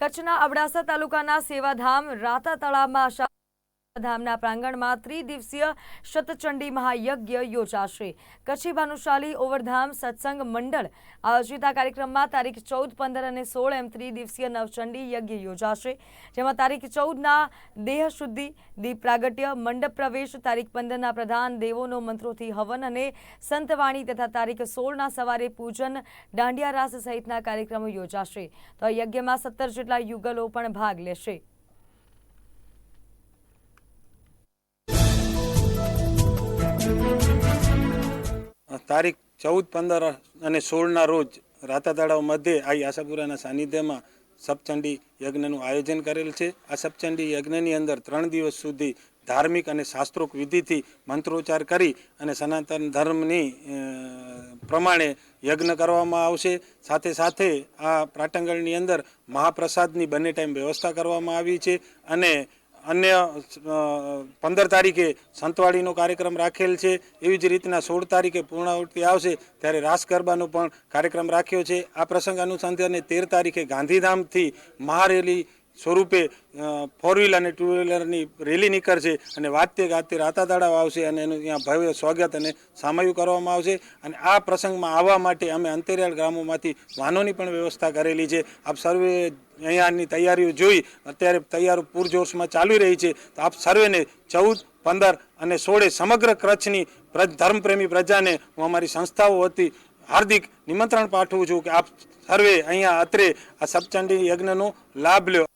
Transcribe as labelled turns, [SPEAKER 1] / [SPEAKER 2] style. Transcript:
[SPEAKER 1] કચ્છના અબડાસા તાલુકાના સેવાધામ રાતા તળાવમાં ધામના પ્રાંગણમાં ત્રિદિવસીય શતચંડી મહાયજ્ઞ યોજાશે. કચ્છી ભાનુશાલી ઓવરધામ સત્સંગ મંડળ આયોજિત આ કાર્યક્રમમાં તારીખ ચૌદ, પંદર અને સોળ એમ ત્રિદિવસીય નવચંડી યજ્ઞ યોજાશે. જેમાં તારીખ ચૌદના દેહ શુદ્ધિ, દીપ પ્રાગટ્ય, મંડપ પ્રવેશ, તારીખ પંદરના પ્રધાન દેવોનો મંત્રોથી હવન અને સંતવાણી તથા તારીખ સોળના સવારે પૂજન દાંડિયા રાસ સહિતના કાર્યક્રમો યોજાશે. તો યજ્ઞમાં સત્તર જેટલા યુગલો પણ ભાગ લેશે.
[SPEAKER 2] તારીખ ચૌદ, પંદર અને સોળના રોજ રાતા તળાવ મધ્યે આ આશાપુરાના સાનિધ્યમાં સપચંડી યજ્ઞનું આયોજન કરેલ છે. આ સપચંડી યજ્ઞની અંદર ત્રણ દિવસ સુધી ધાર્મિક અને શાસ્ત્રોક વિધિથી મંત્રોચ્ચાર કરી અને સનાતન ધર્મની પ્રમાણે યજ્ઞ કરવામાં આવશે. સાથે સાથે આ પ્રાટંગણની અંદર મહાપ્રસાદની બંને ટાઈમ વ્યવસ્થા કરવામાં આવી છે અને અન્ય પંદર તારીખે સંતવાડીનો કાર્યક્રમ રાખેલ છે. એવી જ રીતના સોળ તારીખે પૂર્ણાવૃત્તિ આવશે ત્યારે રાસ ગરબાનો પણ કાર્યક્રમ રાખ્યો છે. આ પ્રસંગ અનુસંધાને તેર તારીખે ગાંધીધામથી મહારેલી સ્વરૂપે ફોર વ્હીલ અને ટુ વ્હીલરની રેલી નીકળશે અને વાતે ગાતે રાતા તળાવ આવશે અને એનું ત્યાં ભવ્ય સ્વાગત અને સામયું કરવામાં આવશે. અને આ પ્રસંગમાં આવવા માટે અમે અંતરિયાળ ગ્રામોમાંથી વાહનોની પણ વ્યવસ્થા કરેલી છે. આપ સર્વે અહીંયાની તૈયારીઓ જોઈ, અત્યારે તૈયારો પૂરજોશમાં ચાલી રહી છે. તો આપ સર્વેને ચૌદ, પંદર અને સોળે સમગ્ર કચ્છની પ્ર- ધર્મપ્રેમી પ્રજાને હું અમારી સંસ્થાઓ વતી હાર્દિક નિમંત્રણ પાઠવું છું કે આપ સર્વે અહીંયા અત્રે આ સપચંડી યજ્ઞનો લાભ લ્યો.